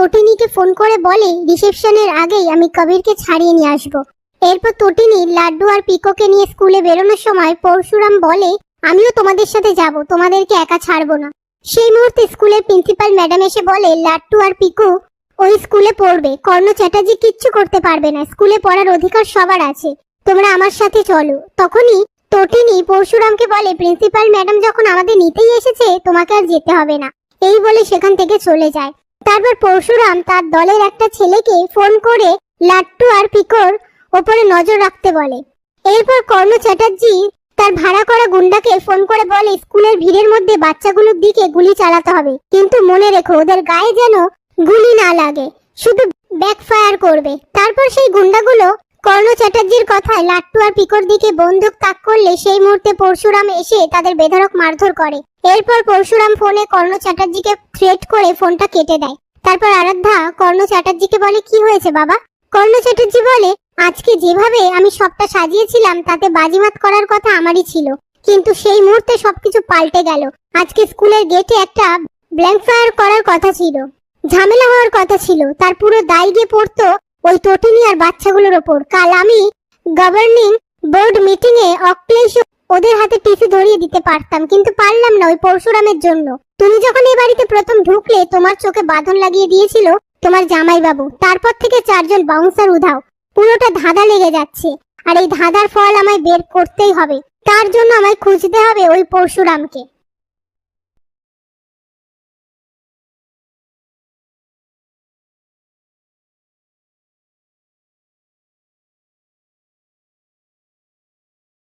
তটিনীকে phone করে বলে, রিসেপশনের আগেই আমি কবিরকে ছাড়িয়ে নিয়ে আসব। এরপর তটিনী লাড্ডু আর পিকোকে নিয়ে স্কুলে বেরোনোর সময় পরশুরাম বলে, আমিও তোমাদের সাথে যাব, তোমাদেরকে একা ছাড়বো না। সেই মুহূর্তে স্কুলের প্রিন্সিপাল ম্যাডাম এসে বলে লাট্টু আর পিকু ওই স্কুলে পড়বে, কর্ণ চ্যাটার্জি কিচ্ছু করতে পারবে না, স্কুলে পড়ার অধিকার সবার আছে, তোমরা আমার সাথে চলো। তখনই তটিনী পরশুরামকে বলে, প্রিন্সিপাল ম্যাডাম যখন আমাদের নিতেই এসেছে, তোমাকে আর যেতে হবে না। এই বলে সেখান থেকে চলে যায়। তারপর পরশুরাম তার দলের একটা ছেলেকে ফোন করে লাট্টু আর পিকোর ওপরে নজর রাখতে বলে। এরপর কর্ণ চ্যাটার্জি তার ভাড়া করা গুন্ডাকে ফোন করে বলে, স্কুলের ভিড়ের মধ্যে বাচ্চাগুলোর দিকে গুলি চালাতে হবে। কিন্তু মনে রেখো, ওদের গায়ে যেন গুলি না লাগে, শুধু ব্যাকফায়ার করবে। তারপর সেই গুন্ডাগুলো কর্ণ চ্যাটার্জির কথায় লাট্টু আর পিকোর দিকে বন্দুক তাক করলে সেই মুহূর্তে পরশুরাম এসে তাদের বেধড়ক মারধর করে। এরপর পরশুরাম ফোনে কর্ণ চ্যাটার্জিকে থ্রেট করে ফোনটা কেটে দেয়। তারপর আরাধ্যা কর্ণ চ্যাটার্জিকে বলে, কি হয়েছে বাবা? কর্ণ চ্যাটার্জি বলে, আজকে যেভাবে আমি সবটা সাজিয়েছিলাম, তাতে বাজিমাত করার কথা আমারই ছিল। কিন্তু সেই মুহূর্তে সবকিছু পাল্টে গেল। আজকে স্কুলের গেটে একটা ব্ল্যাঙ্ক ফায়ার করার কথা ছিল। ঝামেলা হওয়ার কথা ছিল। তার পুরো দায় গিয়ে পড়তো ওই তটিনী আর বাচ্চাগুলোর ওপর। কাল আমি গভর্নিং বোর্ড মিটিং এ অক্লেশ ওদের হাতে টিসি ধরিয়ে দিতে পারতাম, কিন্তু পারলাম না ওই পরশুরামের জন্য। তুমি যখন এই বাড়িতে প্রথম ঢুকলে, তোমার চোখে বাঁধন লাগিয়ে দিয়েছিল তোমার জামাইবাবু। তারপর থেকে চারজন বাউন্সার উধাও। পুরোটা ধাঁধা লেগে যাচ্ছে। আর এই ধাঁধার ফল আমায় বের করতেই হবে। তার জন্য আমায় খুঁজতে হবে ওই পরশুরামকে।